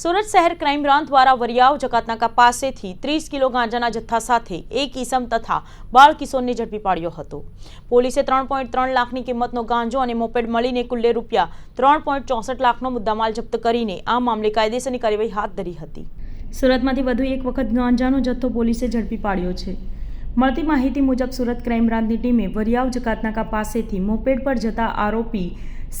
સુરત શહેર crime branch દ્વારા વરિયાવ જકાતનાકા પાસેથી ત્રીસ કિલો ગાંજાના જથ્થા સાથે એક ઈસમ તથા બાળ કિશોરને ઝડપી પાડ્યો હતો. પોલીસે ત્રણ પોઈન્ટ ત્રણ લાખની કિંમતનો ગાંજો અને મોપેડ મળીને કુલ્લે રૂપિયા ત્રણ પોઈન્ટ ચોસઠ લાખનો મુદ્દામાલ જપ્ત કરીને આ મામલે કાયદેસરની કાર્યવાહી હાથ ધરી હતી. સુરતમાંથી વધુ એક વખત ગાંજાનો જથ્થો પોલીસે ઝડપી પાડ્યો છે. મળતી માહિતી મુજબ સુરત ક્રાઇમ બ્રાન્ચની ટીમે વરિયાવ જકાતનાકા પાસેથી મોપેડ પર જતા આરોપી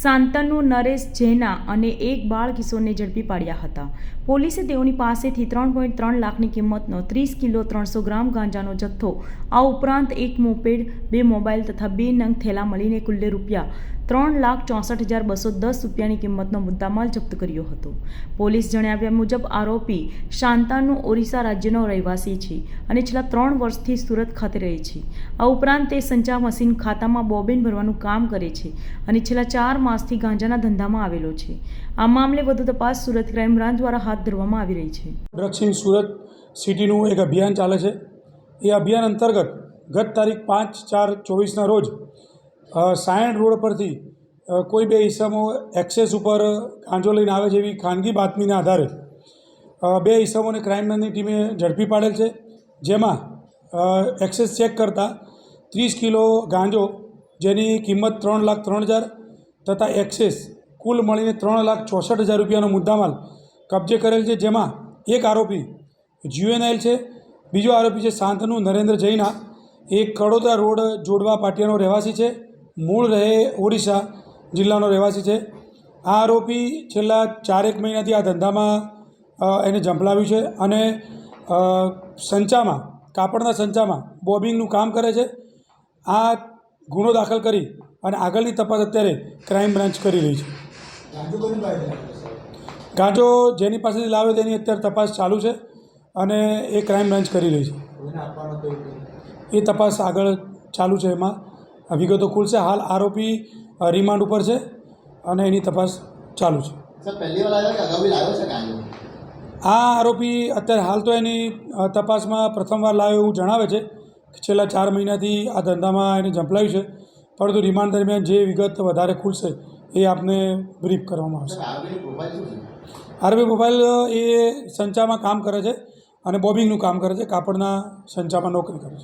શાંતનુ નરેશ જૈના અને એક બાળ કિશોરને ઝડપી પાડ્યા હતા. પોલીસે તેઓની પાસેથી ત્રણ પોઈન્ટ ત્રણ લાખની કિંમતનો ત્રીસ કિલો ત્રણસો ગ્રામ ગાંજાનો જથ્થો, આ ઉપરાંત એક મોપેડ, બે મોબાઈલ તથા બે નંગ થેલા મળીને કુલ્લે રૂપિયા ત્રણ લાખ ચોસઠ હજાર બસો દસ રૂપિયાની કિંમતનો મુદ્દામાલ જપ્ત કર્યો હતો. પોલીસ જણાવ્યા મુજબ, આરોપી શાંતાનુ ઓરિસ્સા રાજ્યનો રહેવાસી છે અને છેલ્લા ત્રણ વર્ષથી સુરત ખાતે રહે છે. આ ઉપરાંત તે સંચા મશીન ખાતામાં બોબિન ભરવાનું કામ કરે છે અને છેલ્લા ચાર માસથી ગાંજાના ધંધામાં આવેલો છે. આ મામલે વધુ તપાસ સુરત ક્રાઇમ બ્રાન્ચ દ્વારા હાથ ધરવામાં આવી રહી છે. ડ્રગ્સિંગ સુરત સિટીનું એક અભિયાન ચાલે છે. એ અભિયાન અંતર્ગત ગત તારીખ પાંચ ચાર ચોવીસના રોજ સાયણ રોડ પરથી કોઈ બે ઈસમો એક્સેસ ઉપર ગાંજો લઈને આવે છે એવી ખાનગી બાતમીના આધારે બે ઈસમોને ક્રાઇમ બ્રાન્ચની ટીમે ઝડપી પાડેલ છે, જેમાં એક્સેસ ચેક કરતાં ત્રીસ કિલો ગાંજો, જેની કિંમત ત્રણ લાખ ત્રણ હજાર તથા એક્સેસ કુલ મળીને ત્રણ લાખ ચોસઠ હજાર રૂપિયાનો મુદ્દામાલ કબજે કરેલ છે, જેમાં એક આરોપી જ્યુએનએલ છે, બીજો આરોપી છે શાંતનુ નરેન્દ્ર જૈના, એ કડોદરા રોડ જોડવા પાટિયાનો રહેવાસી છે મૂળ રહે ઓડિશા જિલ્લાનો રહેવાસી છે. આ આરોપી છેલ્લા ચારેક મહિનાથી આ ધંધામાં એને ઝંપલાવ્યું છે અને સંચામાં કાપડના સંચામાં બોબિંગનું કામ કરે છે. આ ગુનો દાખલ કરી અને આગળની તપાસ અત્યારે ક્રાઇમ બ્રાન્ચ કરી રહી છે. ગાંજો જેની પાસેથી લાવે તેની અત્યારે તપાસ ચાલુ છે અને એ ક્રાઇમ બ્રાન્ચ કરી રહી છે. એ તપાસ આગળ ચાલુ છે એમાં. વિગતો ખુલશે હાલ આરોપી રિમાન્ડ ઉપર છે અને એની તપાસ ચાલુ છે. આ આરોપી અત્યારે હાલ તો એની તપાસમાં પ્રથમવાર લાવ્યો એવું જણાવે છે કે છેલ્લા ચાર મહિનાથી આ ધંધામાં એને ઝંપલાયું છે. પરંતુ રિમાન્ડ દરમિયાન જે વિગત વધારે ખુલશે એ આપને બ્રીફ કરવામાં આવશે. આરબી મોબાઈલ એ સંચામાં કામ કરે છે અને બોબિંગનું કામ કરે છે. કાપડના સંચામાં નોકરી કરે છે.